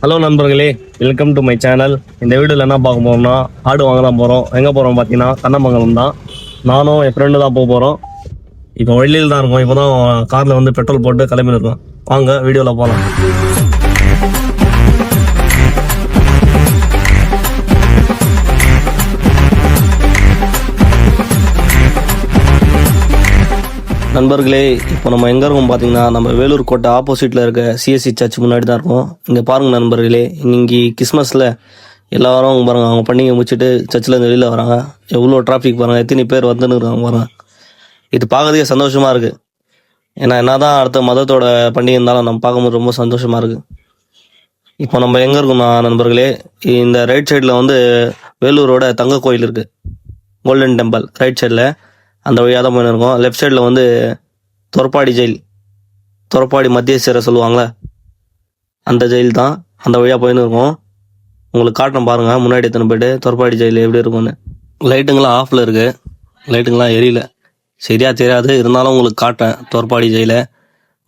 Hello நண்பர்களே. Welcome to my channel இந்த வீடியோவில் என்ன பார்க்க போகிறோம்னா ஆடு வாங்க தான் போகிறோம் எங்கே போகிறோம் பார்த்தீங்கன்னா கண்ணமங்கலம் தான். நானும் என் ஃப்ரெண்டு தான் போக போகிறோம் இப்போ வழியில் தான் இருக்கோம். இப்போ தான் காரில் வந்து பெட்ரோல் போட்டு கிளம்பி இருக்கோம் வாங்க வீடியோவில் போகலாம் நண்பர்களே இப்போ நம்ம எங்கே இருக்கோம் பார்த்தீங்கன்னா நம்ம வேலூர் கோட்டை ஆப்போசிட்டில் இருக்க சிஎஸ்சி சர்ச் முன்னாடி தான் இருக்கோம். இங்கே பாருங்க நண்பர்களே இன்னைக்கு கிறிஸ்மஸில் எல்லாரும் அவங்க பாருங்க அவங்க பண்டிகை முடிச்சுட்டு சர்ச்சில் இருந்து வெளியில் வராங்க. எவ்வளோ டிராஃபிக் பாருங்கள் எத்தனை பேர் வந்துன்னு இருக்காங்க பாருங்கள் இது பார்க்கறதுக்கே சந்தோஷமாக இருக்குது ஏன்னா என்னதான் அடுத்த மதத்தோட பண்டிகை இருந்தாலும் நம்ம பார்க்கும்போது ரொம்ப சந்தோஷமாக இருக்குது இப்போ நம்ம எங்கே இருக்கோம்னா நண்பர்களே இந்த ரைட் சைடில் வந்து வேலூரோட தங்க கோயில் இருக்குது கோல்டன் டெம்பிள் ரைட் சைடில் அந்த வழியாக தான் போயின்னு இருக்கோம். லெஃப்ட் சைடில் வந்து தொரப்பாடி ஜெயில். தொரப்பாடி மத்திய சிறை சொல்லுவாங்களே? அந்த ஜெயில் தான். அந்த வழியாக போயின்னு இருக்கோம். உங்களுக்கு காட்டணும் பாருங்கள் முன்னாடி எத்தனை போயிட்டு தொரப்பாடி ஜெயில் எப்படி இருக்கும்னு. லைட்டுங்களாம் ஆஃபில் இருக்குது லைட்டுங்களாம் எரியல. சரியா தெரியாது. இருந்தாலும் உங்களுக்கு காட்டேன் தொரப்பாடி ஜெயில.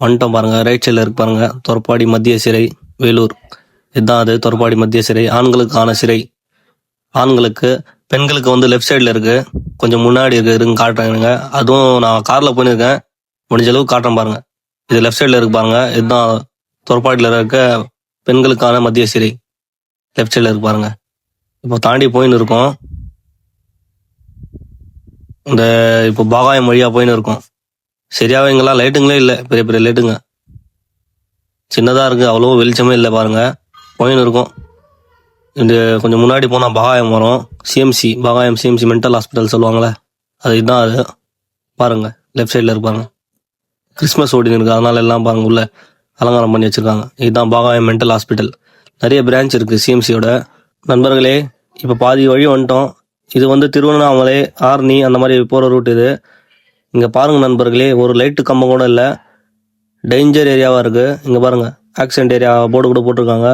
வந்துட்டோம் பாருங்கள் ரைட் சைடில் இருக்கு பாருங்கள் தொரப்பாடி மத்திய சிறை வேலூர். இதுதான் அது. தொரப்பாடி மத்திய சிறை. ஆண்களுக்கான சிறை. ஆண்களுக்கு பெண்களுக்கு வந்து லெஃப்ட் சைடில் இருக்கு. கொஞ்சம் முன்னாடி இருக்கு இருங்க காட்டுறேங்க அதுவும் நான் காரில் போயிருக்கேன். முடிஞ்ச அளவுக்கு காட்டுறேன் பாருங்க. இது லெஃப்ட் சைடில் இருக்கு பாருங்க. இதுதான் தொரப்பாடியில் இருக்க பெண்களுக்கான மத்திய சிறை. லெஃப்ட் சைடில் இருக்கு பாருங்க. இப்போ தாண்டி போயின்னு இருக்கோம். இந்த இப்போ பாகாயம் வழியாக போயின்னு இருக்கோம். சரியாவே இங்கெல்லாம் லைட்டுங்களே இல்லை. பெரிய பெரிய லைட்டுங்க சின்னதாக இருக்குது அவ்வளோ வெளிச்சமே இல்லை பாருங்கள் போயின்னு இருக்கோம். இந்த கொஞ்சம் முன்னாடி போனால் பகாயம் வரும். CMC Bagayam CMC mental hospital சொல்லுவாங்களே. அது இதுதான் அது. பாருங்கள் லெஃப்ட் சைடில் இருப்பாங்க. கிறிஸ்மஸ் ஓடினு இருக்குது அதனால எல்லாம் பாருங்க உள்ள அலங்காரம் பண்ணி வச்சுருக்காங்க. இதுதான் பாகாயம் மென்டல் ஹாஸ்பிட்டல் நிறைய பிரான்ச் இருக்குது சிஎம்சியோட நண்பர்களே இப்போ பாதி வழி வந்துட்டோம். இது வந்து திருவண்ணாமலை ஆர்னி அந்த மாதிரி போகிற ரூட் இது. இங்கே பாருங்கள் நண்பர்களே ஒரு லைட்டு கம்பம் கூட இல்லை. டேஞ்சர் ஏரியாவாக இருக்குது இங்கே பாருங்கள் ஆக்சிடென்ட் ஏரியா போர்டு கூட போட்டிருக்காங்க.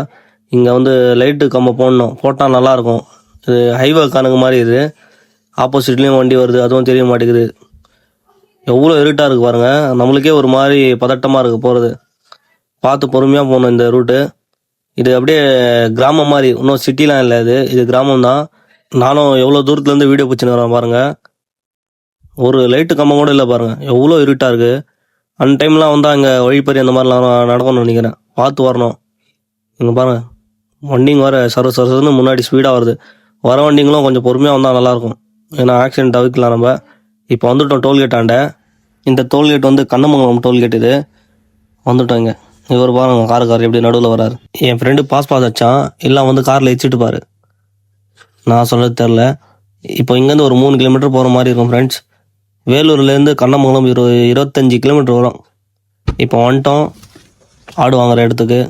இங்கே வந்து லைட்டு கம்பம் போடணும். போட்டால் நல்லாயிருக்கும். இது ஹைவே கணக்கு மாதிரி இது. ஆப்போசிட்லேயும் வண்டி வருது. அதுவும் தெரிய மாட்டேங்குது. எவ்வளோ இருட்டாக இருக்குது பாருங்கள் நம்மளுக்கே ஒரு மாதிரி பதட்டமாக இருக்குது போகிறது பார்த்து பொறுமையாக போகணும் இந்த ரூட்டு இது அப்படியே கிராமம் மாதிரி. இன்னும் சிட்டிலாம் இல்லை இது. இது கிராமம் தான் நானும் எவ்வளோ தூரத்துலேருந்து வீடியோ பிடிச்சின்னு வரேன் பாருங்கள் ஒரு லைட்டு கம்பம் கூட இல்லை பாருங்கள் எவ்வளோ இருட்டாக இருக்குது அந்த டைம்லாம் வந்தால் அங்கே வழிப்பறி அந்த மாதிரிலாம் நடக்கணும்னு நினைக்கிறேன். பார்த்து வரணும். இங்கே பாருங்கள் வண்டிங்க வர சர சரன்னு முன்னாடி ஸ்பீடாக வருது. வர வண்டிங்களும் கொஞ்சம் பொறுமையாக வந்தால் நல்லாயிருக்கும். ஏன்னா ஆக்சிடென்ட் தவிர்க்கலாம் நம்ம. இப்போ வந்துட்டோம் டோல்கேட் ஆண்ட. இந்த டோல்கேட் வந்து கண்ணமங்கலம் டோல்கேட் இது. வந்துட்டோம் இங்கே. இவர் பாருங்க காருக்கார் கார் எப்படி நடுவில் வராரு. என் ஃப்ரெண்டு பாஸ் பாஸ் வச்சான் எல்லாம் வந்து காரில் வச்சுட்டு பாரு. நான் சொல்கிறது தெரில இப்போ இங்கேருந்து ஒரு மூணு கிலோமீட்டர் போகிற மாதிரி இருக்கும் ஃப்ரெண்ட்ஸ் வேலூர்லேருந்து கண்ணமங்கலம் இரு இருபத்தஞ்சி கிலோமீட்டர் வரும். இப்போ வந்துட்டோம். ஆடு வாங்குற இடத்துக்கு.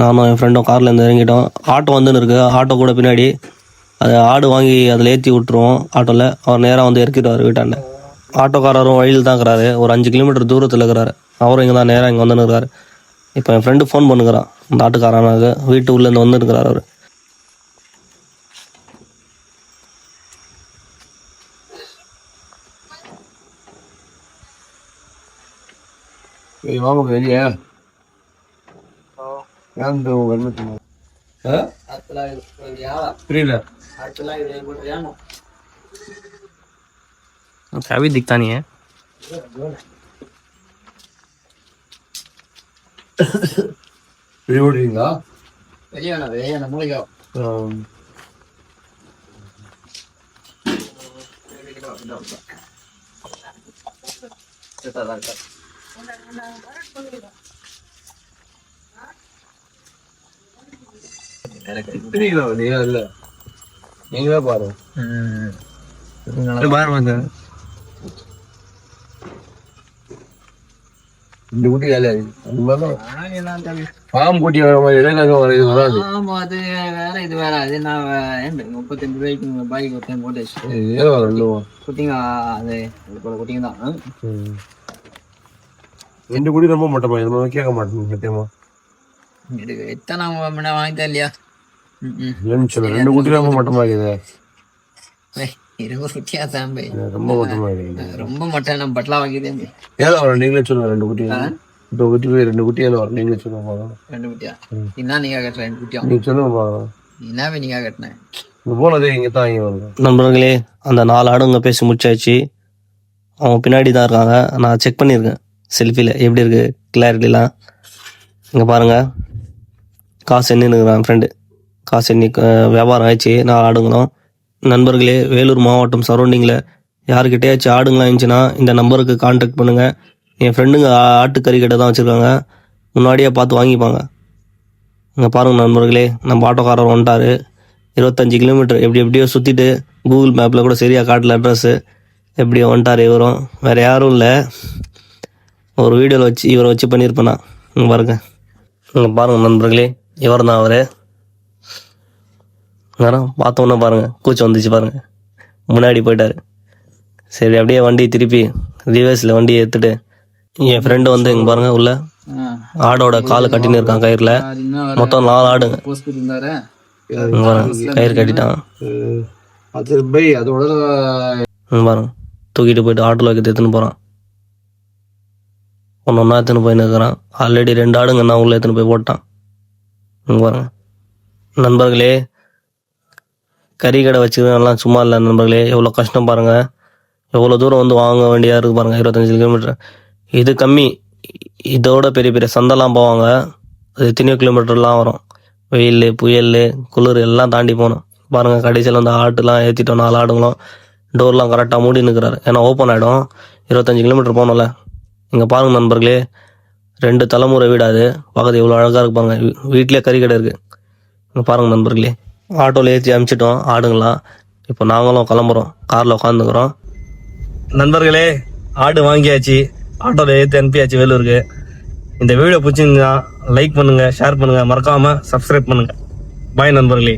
நானும் என் ஃப்ரெண்டும் காரில் இருந்து இறங்கிட்டோம். ஆட்டோ வந்துன்னு இருக்கு. ஆட்டோ கூட பின்னாடி அது ஆடு வாங்கி அதில் ஏற்றி விட்டுருவோம். ஆட்டோவில் அவர் நேராக வந்து இறக்கிடுவார் வீட்டாண்ட. ஆட்டோக்காரரும் வழியில் தான் இருக்கிறாரு. ஒரு அஞ்சு கிலோமீட்டர் தூரத்தில் இருக்கிறாரு. அவரும் இங்கே தான் நேராக இங்கே வந்துன்னு இருக்காரு. இப்போ என் ஃப்ரெண்டு ஃபோன் பண்ணுகிறான். இந்த ஆட்டுக்காரனாக வீட்டு உள்ளேருந்து வந்துருக்கிறார் அவர். வாங்க வெளியே. ஏன் இந்த வெள்ளத்து புரியல अभी दिखता नहीं है வெளியே ஓடுறீங்களா தெரியல வெளியே இல்ல நீங்களே பாருங்க. இந்த குட்டி பாம்பு குட்டி வர மாதிரி இடைக்காக வர இது வராது. ஆமா அது வேற இது வேற. அது நான் முப்பத்தஞ்சு ரூபாய்க்கு பாய்க்கு ஒரு டைம் போட்டு ஏதோ வர இல்லவா குட்டிங்க அது அது போல குட்டிங்க தான்? ரெண்டு குடி ரொம்ப மட்டமா இது மாதிரி கேட்க மாட்டேன் சத்தியமா. இதுக்கு எத்தனை முன்ன வாங்கி தரலையா ரெண்டு குட்டி ரொம்ப மட்டமா இருக்குது இருபது குட்டியா சாம்பே ரொம்ப மட்டமா இருக்குது ரொம்ப மட்டன் நம்ம பட்டலா வாங்கிதே ஏதோ வர நீங்களே சொல்லுங்க ரெண்டு குட்டி. இப்போ குட்டி போய் ரெண்டு குட்டி என்ன வரும் நீங்க சொல்லுங்க ரெண்டு குட்டியா. என்ன நீங்க கட்டுற ரெண்டு குட்டியா? நீங்க சொல்லுங்க பார்க்கலாம் என்னவே நீங்க கட்டினேன். போனதே இங்க தான் இங்க வருது. நண்பர்களே அந்த நாலு ஆடுங்க பேசி முடிச்சாச்சு. அவங்க பின்னாடி தான் இருக்காங்க. நான் செக் பண்ணியிருக்கேன். செல்ஃபியில் எப்படி இருக்கு கிளாரிட்டிலாம் இங்கே பாருங்க. காசு எண்ணினுக்குறான் ஃப்ரெண்டு காசு இன்னைக்கு வியாபாரம் ஆயிடுச்சு. நாலு ஆடுங்களும். நண்பர்களே வேலூர் மாவட்டம் சரௌண்டிங்கில் யாருக்கிட்டேயாச்சும் ஆடுங்களாம் இருந்துச்சுன்னா இந்த நம்பருக்கு காண்டாக்ட் பண்ணுங்கள் என் ஃப்ரெண்டுங்க ஆட்டுக்கறி கிட்ட தான் வச்சுருக்காங்க. முன்னாடியே பார்த்து வாங்கிப்பாங்க. இங்கே பாருங்கள் நண்பர்களே நம்ம ஆட்டோக்காரர் வந்துட்டார். இருபத்தஞ்சு கிலோமீட்டர் எப்படி எப்படியோ சுற்றிட்டு கூகுள் மேப்பில் கூட சரியாக காட்டல அட்ரஸ்ஸு எப்படியோ வந்துட்டார் இவரும். வேறு யாரும் இல்லை. ஒரு வீடியோவில் வச்சு இவரை வச்சு பண்ணியிருப்பேன் நான். இங்கே பாருங்க. இங்கே பாருங்கள் நண்பர்களே இவர் தான் அவர். நேரம் பார்த்தோன்னே பாருங்க கூச்சம் வந்துச்சு பாருங்க. முன்னாடி போயிட்டாரு. சரி அப்படியே வண்டி திருப்பி ரிவர்ஸில் வண்டியை எடுத்துட்டு என் ஃப்ரெண்டு வந்து இங்கே பாருங்க உள்ள ஆடோட காலை கட்டின்னு இருக்கான் கயிறில். மொத்தம் நாலு ஆடுங்க கயிறு கட்டிட்டான். பாருங்க தூக்கிட்டு போயிட்டு ஆட்டோவில் வைக்க எடுத்துன்னு போகிறான் ஒன்று ஒன்றா எடுத்துன்னு போயின்னு இருக்கிறான். ஆல்ரெடி ரெண்டு ஆடுங்க நான் உள்ளே எடுத்துன்னு போய் போட்டான். இங்க பாருங்க. நண்பர்களே கறி கடை வச்சுக்கலாம் சும்மா இல்லை நண்பர்களே. எவ்வளோ கஷ்டம் பாருங்கள் எவ்வளோ தூரம் வந்து வாங்க வேண்டியதாக இருக்குது பாருங்கள் இருபத்தஞ்சு கிலோமீட்டர் இது கம்மி. இதோட பெரிய பெரிய சந்தைலாம் போவாங்க. அது எத்தனையோ கிலோமீட்டர்லாம் வரும். வெயில் புயல் குளிர் எல்லாம் தாண்டி போகணும். பாருங்கள் கடைசியில் வந்து ஆட்டுலாம் ஏற்றிட்டோம் நாலு ஆடுங்களும். டோர்லாம் கரெக்டாக மூடி நிற்கிறாரு ஏன்னா ஓப்பன் ஆகிடும் இருபத்தஞ்சு கிலோமீட்டர் போகணும்ல. இங்கே பாருங்கள் நண்பர்களே. ரெண்டு தலைமுறை வீடாது. அது பார்க்கறது எவ்வளோ அழகாக இருக்கு பாருங்கள் வீ- வீட்லயே கறி கடை இருக்குது இங்கே பாருங்கள் நண்பர்களே. ஆட்டோவில் ஏற்றி அனுப்பிச்சிட்டோம் ஆடுங்களாம். இப்போ நாங்களும் கிளம்புறோம். காரில் உட்காந்துக்கிறோம் நண்பர்களே ஆடு வாங்கியாச்சு. ஆட்டோவில் ஏற்றி அனுப்பியாச்சு வேலூருக்கு. இந்த வீடியோ பிடிச்சிருந்தா லைக் பண்ணுங்கள் ஷேர் பண்ணுங்கள் மறக்காமல் சப்ஸ்கிரைப் பண்ணுங்கள் பாய் நண்பர்களே.